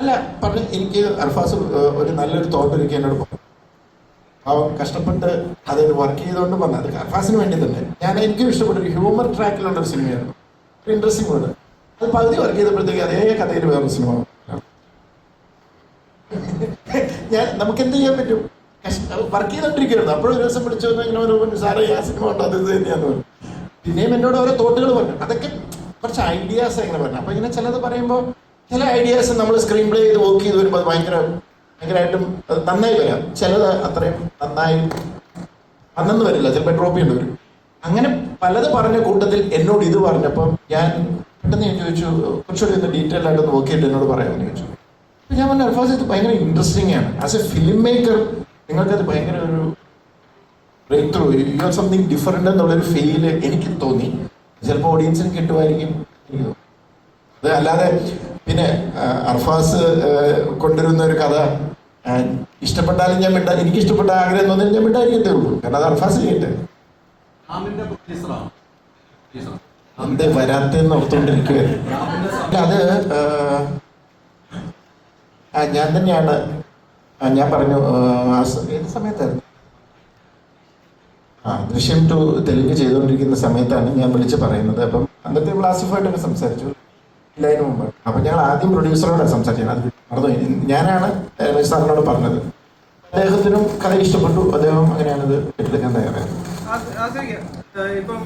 അല്ല പറഞ്ഞ എനിക്ക് അർഫാസ് ഒരു നല്ലൊരു തോട്ട് ഒരുക്കി എന്നോട് പറഞ്ഞു. അവൻ കഷ്ടപ്പെട്ട് അതിന് വർക്ക് ചെയ്തുകൊണ്ട് പറഞ്ഞത് അത് അർഫാസിന് വേണ്ടി തന്നെ ഞാൻ എനിക്കും ഇഷ്ടപ്പെട്ട ഒരു ഹ്യൂമർ ട്രാക്കിലുള്ള ഒരു സിനിമയായിരുന്നു. ഒരു ഇൻട്രസ്റ്റിംഗ് ആണ് അത് പകുതി വർക്ക് ചെയ്തപ്പോഴത്തേക്ക് അതേ കഥയിൽ വേറൊരു സിനിമ ഞാൻ നമുക്ക് എന്ത് ചെയ്യാൻ പറ്റും? വർക്ക് ചെയ്തോണ്ടിരിക്കുന്നു ഒരു ദിവസം വിളിച്ചു വന്ന് ഇങ്ങനെ ഒരു സാറേ ആ സിനിമ ഉണ്ടോ അത് ഇത് തന്നെയാന്ന് പറഞ്ഞു. പിന്നെയും എന്നോട് ഓരോ തോട്ടുകൾ പറഞ്ഞു. അതൊക്കെ കുറച്ച് ഐഡിയാസ് ഇങ്ങനെ പറഞ്ഞു അപ്പൊ ഇങ്ങനെ ചിലത് പറയുമ്പോൾ ചില ഐഡിയാസ് നമ്മൾ സ്ക്രീൻ പ്ലേ ചെയ്ത് വർക്ക് ചെയ്ത് വരുമ്പോൾ അത് ഭയങ്കര ഭയങ്കരമായിട്ടും അത് നന്നായി വരാം. ചിലത് അത്രയും നന്നായി അന്നു വരില്ല. ചിലപ്പോൾ ഡ്രോപ്പ് ചെയ്യേണ്ടി വരും. അങ്ങനെ പലത് പറഞ്ഞ കൂട്ടത്തിൽ എന്നോട് ഇത് പറഞ്ഞപ്പോൾ ഞാൻ പെട്ടെന്ന് ഞാൻ ചോദിച്ചു കുറച്ചുകൂടി ഒന്ന് ഡീറ്റെയിൽ ആയിട്ട് ഒന്ന് നോക്കിയിട്ട് എന്നോട് പറയാമെന്ന് ചോദിച്ചു. അപ്പൊ ഞാൻ പറഞ്ഞു അൽഫാസ് ഇത് ഭയങ്കര ഇൻട്രസ്റ്റിംഗ് ആണ്. ആസ് എ ഫിലിം മേക്കർ നിങ്ങൾക്കത് ഭയങ്കര ഒരു breakthrough you are something different എന്നുള്ളൊരു ഫീൽ എനിക്ക് തോന്നി. ചിലപ്പോൾ ഓഡിയൻസിന് കിട്ടുമായിരിക്കും. അത് അല്ലാതെ പിന്നെ അർഫാസ് കൊണ്ടുവരുന്ന ഒരു കഥ ഇഷ്ടപ്പെട്ടാലും ഞാൻ മിണ്ടാ എനിക്ക് ഇഷ്ടപ്പെട്ട ആഗ്രഹം തോന്നിയാൽ ഞാൻ മിണ്ടായിരിക്കത്തേ ഉള്ളൂ. കാരണം അത് അർഫാസ് ചെയ്യട്ടെ എന്ത് വരാത്തെന്ന് ഓർത്തുകൊണ്ടിരിക്കുകയായിരുന്നു അത് ഞാൻ തന്നെയാണ് ഞാൻ പറഞ്ഞു ഏത് സമയത്തായിരുന്നു? ദൃശ്യം ടു തെലുങ്ക് ചെയ്തുകൊണ്ടിരിക്കുന്ന സമയത്താണ് ഞാൻ വിളിച്ച് പറയുന്നത്. അപ്പം അന്നത്തെ ക്ലാസിഫായിട്ടൊക്കെ സംസാരിച്ചു. ഇല്ലായിരുന്നു മുമ്പ്. അപ്പം ഞങ്ങൾ ആദ്യം പ്രൊഡ്യൂസറോടാണ് സംസാരിച്ചത് അത് മറന്നു ഞാനാണ് സാറിനോട് പറഞ്ഞത്. അദ്ദേഹത്തിനും കഥ ഇഷ്ടപ്പെട്ടു. അദ്ദേഹം അങ്ങനെയാണിത് ഏറ്റെടുക്കാൻ തയ്യാറായത്. ഇപ്പം